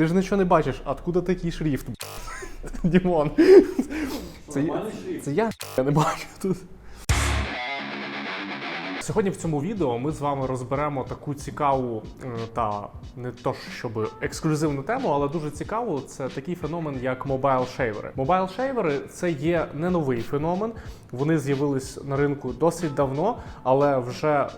Ти ж нічого не бачиш, откуда такий шрифт? Дімон. Це, це я, я не бачу тут. Сьогодні в цьому відео ми з вами розберемо таку цікаву е, та не то щоб ексклюзивну тему, але дуже цікаву. Це такий феномен, як мобайл шейвери. Мобайл шейвери це є не новий феномен. Вони з'явились на ринку досить давно, але вже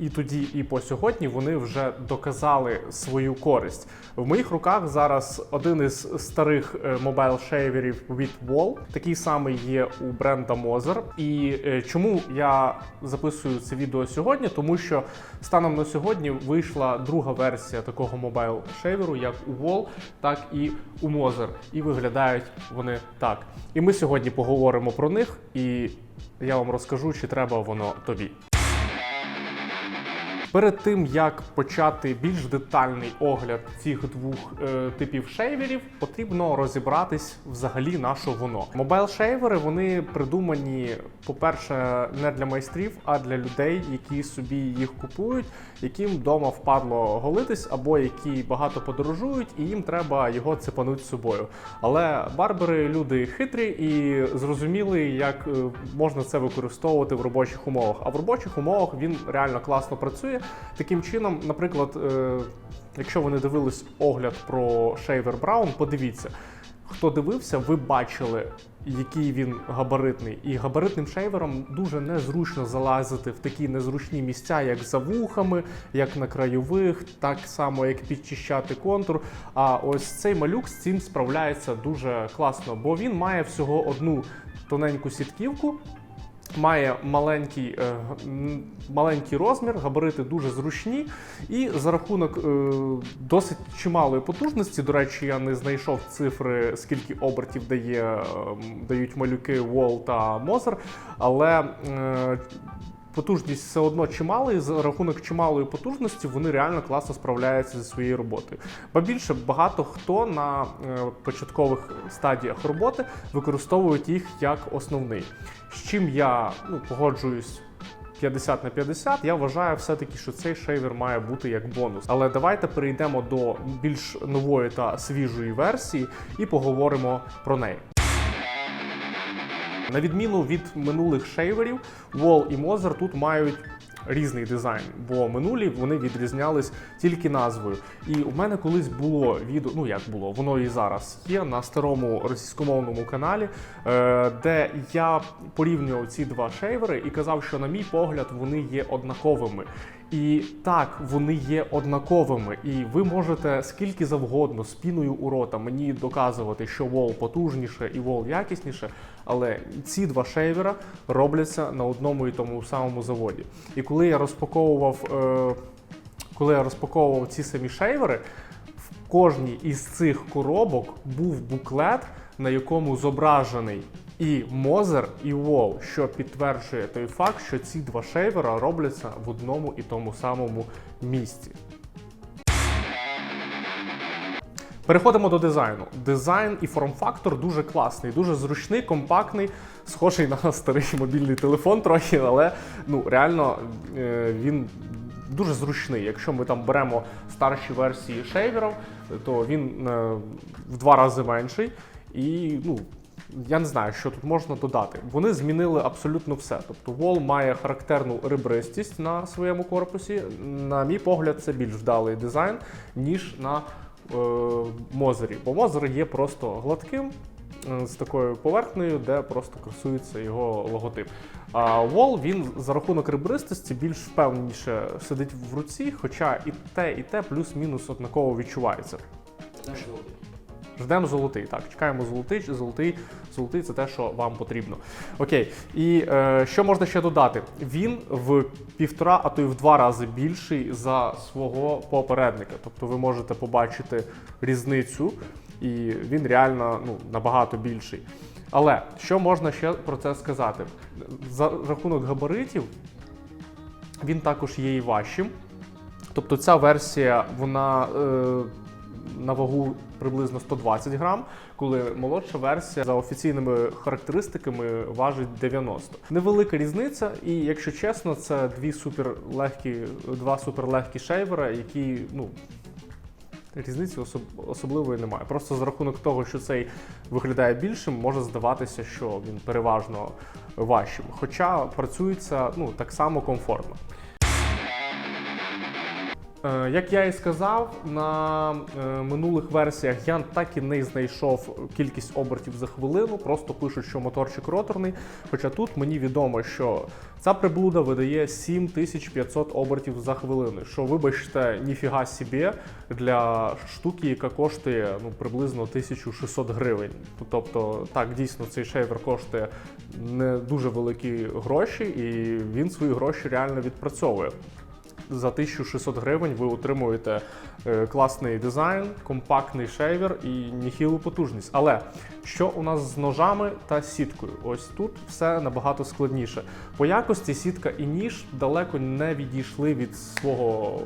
і тоді, і по сьогодні вони вже доказали свою користь. В моїх руках зараз один із старих е, мобайл шейверів від Wall. Такий самий є у бренда Moser. І е, чому я записую це відео сьогодні? Тому що станом на сьогодні вийшла друга версія такого мобайл шейверу, як у Wall, так і у Moser. І виглядають вони так. І ми сьогодні поговоримо про них, і я вам розкажу, чи треба воно тобі. Перед тим як почати більш детальний огляд цих двох е, типів шейверів, потрібно розібратись взагалі на що воно. Мобайл шейвери вони придумані, по-перше, не для майстрів, а для людей, які собі їх купують, яким вдома впадло голитись, або які багато подорожують, і їм треба його цепануть з собою. Але барбери люди хитрі і зрозуміли, як е, можна це використовувати в робочих умовах. А в робочих умовах він реально класно працює. Таким чином, наприклад, е, якщо ви не дивились огляд про Shaver Brown, подивіться. Хто дивився, ви бачили, який він габаритний. І габаритним шейвером дуже незручно залазити в такі незручні місця, як за вухами, як на крайових, так само як підчищати контур. А ось цей малюк з цим справляється дуже класно, бо він має всього одну тоненьку сітківку. Має маленький, е, маленький розмір, габарити дуже зручні, і за рахунок е, досить чималої потужності. До речі, я не знайшов цифри, скільки обертів дає, е, дають малюки Wall та Moser, але е, потужність все одно чимала, і за рахунок чималої потужності вони реально класно справляються зі своєю роботою. Ба більше багато хто на е, початкових стадіях роботи використовують їх як основний. З чим я ну, погоджуюсь 50 на 50, я вважаю все-таки, що цей шейвер має бути як бонус. Але давайте перейдемо до більш нової та свіжої версії і поговоримо про неї. На відміну від минулих шейверів, Wall і Moser тут мають різний дизайн, бо минулі вони відрізнялись тільки назвою. І у мене колись було відео, ну як було, воно і зараз є на старому російськомовному каналі, е, де я порівнював ці два шейвери і казав, що, на мій погляд, вони є однаковими. І так, вони є однаковими, і ви можете скільки завгодно з піною у рота мені доказувати, що вол потужніше і вол якісніше, але ці два шейвера робляться на одному і тому самому заводі. І коли я розпаковував, е, коли я розпаковував ці самі шейвери, в кожній із цих коробок був буклет, на якому зображений і Мозер, і Вол, що підтверджує той факт, що ці два шейвера робляться в одному і тому самому місці. Переходимо до дизайну. Дизайн і форм-фактор дуже класний, дуже зручний, компактний, схожий на старий мобільний телефон трохи, але ну реально е, він дуже зручний. Якщо ми там беремо старші версії шейверів, то він е, в два рази менший. І ну, я не знаю, що тут можна додати. Вони змінили абсолютно все. Тобто Wall має характерну ребристість на своєму корпусі. На мій погляд, це більш вдалий дизайн, ніж на е, Мозері. Бо Мозер є просто гладким. е, З такою поверхнею, де просто красується його логотип. А Wall він за рахунок ребристості більш впевненіше сидить в руці, хоча і те, і те плюс-мінус однаково відчувається. Ждемо золотий. Так, чекаємо золотий. Золотий, золотий це те, що вам потрібно. Окей. І е, що можна ще додати? Він в півтора, а то й в два рази більший за свого попередника. Тобто ви можете побачити різницю, і він реально ну, набагато більший. Але що можна ще про це сказати? За рахунок габаритів він також є і важчим. Тобто ця версія, вона е, на вагу приблизно 120 грам, коли молодша версія за офіційними характеристиками важить 90. Невелика різниця, і якщо чесно, це дві суперлегкі, два суперлегкі шейвера, які ну. Різниці особ- особливої немає. Просто за рахунок того, що цей виглядає більшим, може здаватися, що він переважно важчим. Хоча працюється ну, так само комфортно. Е, Як я і сказав, на е, минулих версіях я так і не знайшов кількість обертів за хвилину, просто пишуть, що моторчик роторний. Хоча тут мені відомо, що ця приблуда видає 7500 обертів за хвилину. Що, вибачте, ніфіга собі для штуки, яка коштує ну, приблизно 1600 гривень. Тобто, так, дійсно, цей шейвер коштує не дуже великі гроші, і він свої гроші реально відпрацьовує за 1600 гривень ви отримуєте е, класний дизайн, компактний шейвер і ніхілу потужність. Але що у нас з ножами та сіткою? Ось тут все набагато складніше. По якості сітка і ніж далеко не відійшли від свого.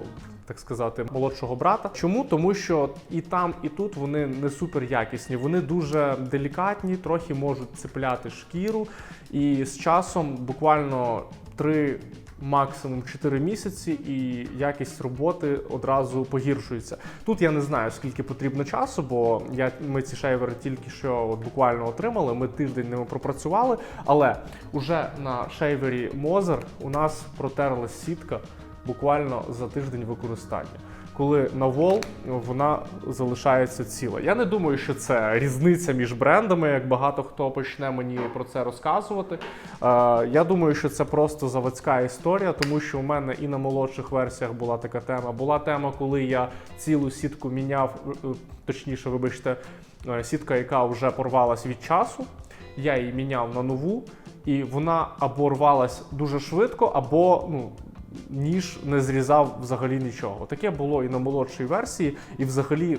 Так сказати, молодшого брата. Чому? Тому що і там, і тут вони не супер якісні. Вони дуже делікатні, трохи можуть цепляти шкіру, і з часом буквально три максимум 4 місяці, і якість роботи одразу погіршується. Тут я не знаю, скільки потрібно часу, бо я, ми ці шейвери тільки що от буквально отримали. Ми тиждень ними пропрацювали. Але уже на шейвері Мозер у нас протерлась сітка буквально за тиждень використання. Коли на вол вона залишається ціла. Я не думаю, що це різниця між брендами, як багато хто почне мені про це розказувати. Е, я думаю, що це просто заводська історія, тому що у мене і на молодших версіях була така тема. Була тема, коли я цілу сітку міняв, е, точніше, вибачте, е, сітка, яка вже порвалась від часу. Я її міняв на нову, і вона або рвалась дуже швидко, або ну. Ніж не зрізав взагалі нічого. Таке було і на молодшій версії, і взагалі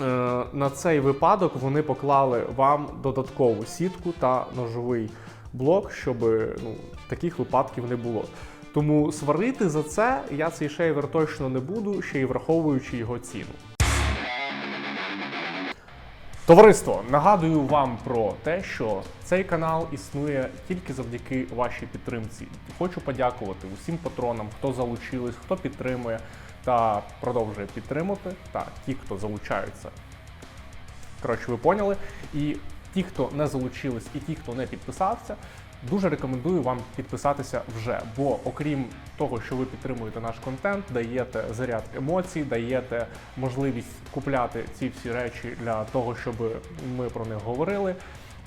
е, на цей випадок вони поклали вам додаткову сітку та ножовий блок, щоб ну, таких випадків не було. Тому сварити за це я цей шейвер точно не буду, ще й враховуючи його ціну. Товариство, нагадую вам про те, що цей канал існує тільки завдяки вашій підтримці. Хочу подякувати усім патронам, хто залучились, хто підтримує та продовжує підтримувати, та ті, хто залучаються. Коротше, ви поняли. І ті, хто не залучились, і ті, хто не підписався, дуже рекомендую вам підписатися вже. Бо окрім того, що ви підтримуєте наш контент, даєте заряд емоцій, даєте можливість купляти ці всі речі для того, щоб ми про них говорили.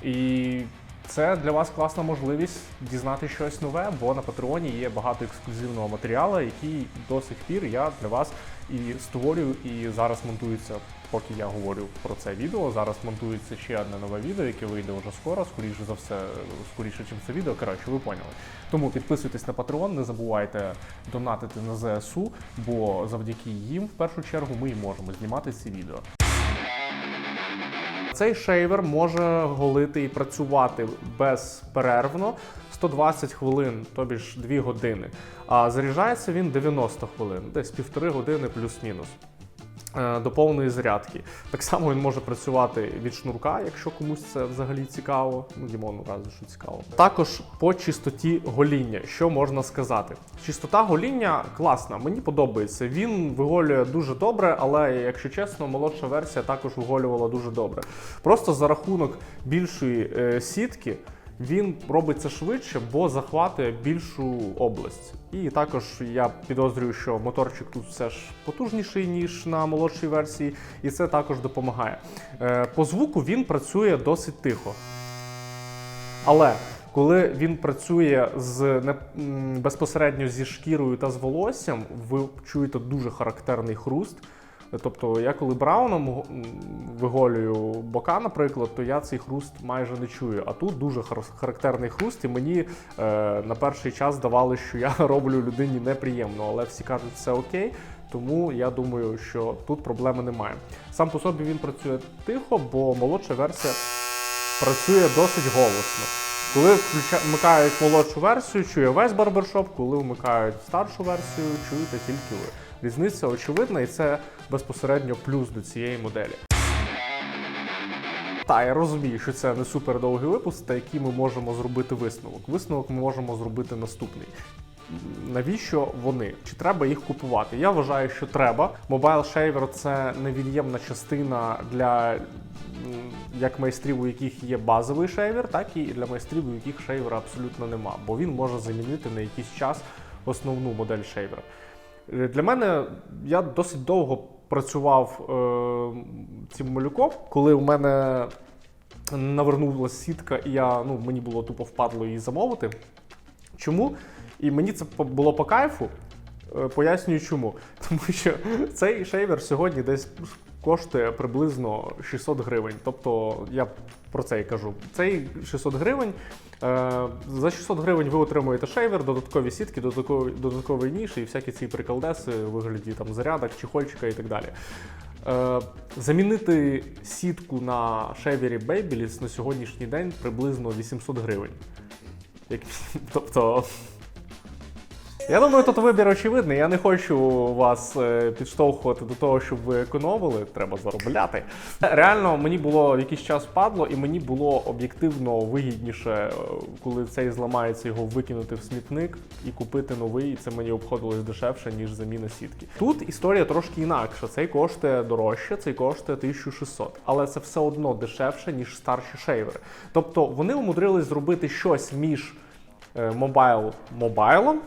І це для вас класна можливість дізнати щось нове, бо на Патреоні є багато ексклюзивного матеріалу, який до сих пір я для вас і створюю, і зараз монтується, поки я говорю про це відео. Зараз монтується ще одне нове відео, яке вийде вже скоро, скоріше за все, скоріше, ніж це відео. Коротше, ви поняли. Тому підписуйтесь на Patreon, не забувайте донатити на ЗСУ, бо завдяки їм, в першу чергу, ми і можемо знімати ці відео. Цей шейвер може голити і працювати безперервно 120 хвилин, тобі ж 2 години. А заряджається він 90 хвилин, десь півтори години плюс-мінус. е, До повної зарядки. Так само він може працювати від шнурка, якщо комусь це взагалі цікаво. Ну, Дімону разу що цікаво. Також по чистоті гоління, що можна сказати. Чистота гоління класна, мені подобається. Він виголює дуже добре, але якщо чесно, молодша версія також виголювала дуже добре. Просто за рахунок більшої е, сітки. Він робиться швидше, бо захватує більшу область. І також я підозрюю, що моторчик тут все ж потужніший, ніж на молодшій версії, і це також допомагає. Е, По звуку він працює досить тихо. Але коли він працює з не безпосередньо зі шкірою та з волоссям, ви чуєте дуже характерний хруст. Тобто, я коли брауном виголюю бока, наприклад, то я цей хруст майже не чую. А тут дуже характерний хруст, і мені е, на перший час здавалося, що я роблю людині неприємно, але всі кажуть, все окей. Тому я думаю, що тут проблеми немає. Сам по собі він працює тихо, бо молодша версія працює досить голосно. Коли вмикають молодшу версію, чує весь барбершоп, коли вмикають старшу версію, чуєте тільки ви. Різниця очевидна, і це безпосередньо плюс до цієї моделі. Та я розумію, що це не супер довгий випуск, та який ми можемо зробити висновок. Висновок ми можемо зробити наступний. навіщо вони? Чи треба їх купувати? Я вважаю, що треба. Mobile Shaver – це невід'ємна частина для як майстрів, у яких є базовий шейвер, так і для майстрів, у яких шейвера абсолютно нема, бо він може замінити на якийсь час основну модель шейвера. Е, Для мене я досить довго працював е, цим малюком, коли у мене навернулася сітка, і я, ну, мені було тупо впадло її замовити. Чому? І мені це було по кайфу. Е, Пояснюю чому. Тому що цей шейвер сьогодні десь коштує приблизно 600 гривень. Тобто я про це і кажу. Цей 600 гривень. е, За 600 гривень ви отримуєте шейвер, додаткові сітки, додаткові, додатковий ніж і всякі ці приколдеси у вигляді там зарядок, чехольчика і так далі. Е, Замінити сітку на шейвері Babyliss на сьогоднішній день приблизно 800 гривень. Тобто. Я думаю, тут вибір очевидний. Я не хочу вас е, підштовхувати до того, щоб ви економили. Треба заробляти. Реально, мені було якийсь час падло, і мені було об'єктивно вигідніше, е, коли цей зламається, його викинути в смітник і купити новий. І це мені обходилось дешевше, ніж заміна сітки. Тут історія трошки інакша. Цей коштує дорожче, цей коштує 1600. Але це все одно дешевше, ніж старші шейвери. Тобто вони умудрились зробити щось між е, мобайл мобайлом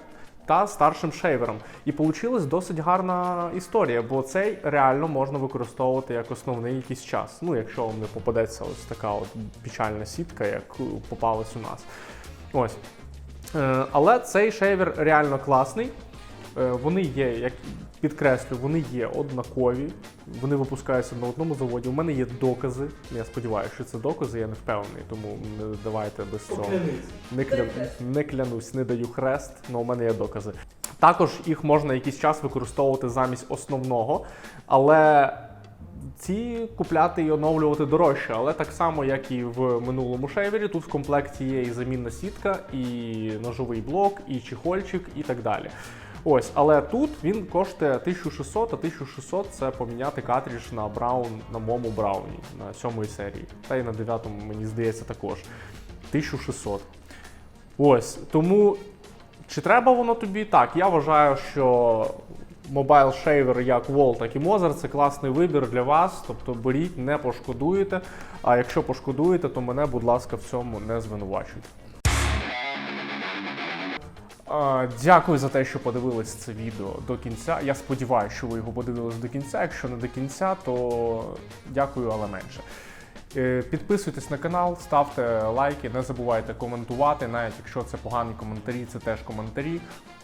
та старшим шейвером. І получилась досить гарна історія, бо цей реально можна використовувати як основний якийсь час. Ну, якщо вам не попадеться ось така от печальна сітка, як попалась у нас. Ось. Е, Але цей шейвер реально класний. Е, Вони є, як підкреслю, вони є однакові, вони випускаються на одному заводі. У мене є докази. Я сподіваюся, що це докази, я не впевнений, тому не давайте без цього. Не, кля... не клянусь, не даю хрест, але у мене є докази. Також їх можна якийсь час використовувати замість основного, але ці купляти і оновлювати дорожче. Але так само, як і в минулому шейвері, тут в комплекті є і замінна сітка, і ножовий блок, і чехольчик, і так далі. Ось, але тут він коштує 1600, а 1600 це поміняти картридж на Браун на моєму Брауні на сьомої серії. Та й на дев'ятому, мені здається, також. 1600. Ось. Тому чи треба воно тобі? Так, я вважаю, що Mobile Shaver як Wall, так і Mozart це класний вибір для вас. Тобто беріть, не пошкодуєте. А якщо пошкодуєте, то мене, будь ласка, в цьому не звинувачуйте. Дякую за те, що подивились це відео до кінця. Я сподіваюся, що ви його подивились до кінця. Якщо не до кінця, то дякую, але менше. Е, Підписуйтесь на канал, ставте лайки, не забувайте коментувати, навіть якщо це погані коментарі, це теж коментарі.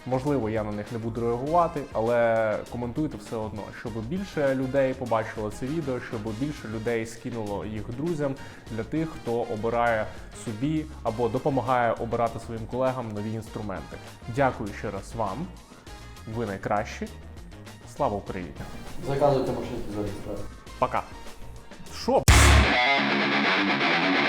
Можливо, я на них не буду реагувати, але коментуйте все одно, щоб більше людей побачило це відео, щоб більше людей скинуло їх друзям для тих, хто обирає собі або допомагає обирати своїм колегам нові інструменти. Дякую ще раз вам. Ви найкращі. Слава Україні! Заказуйте машинки за реєстрацію. Пока. Thank you.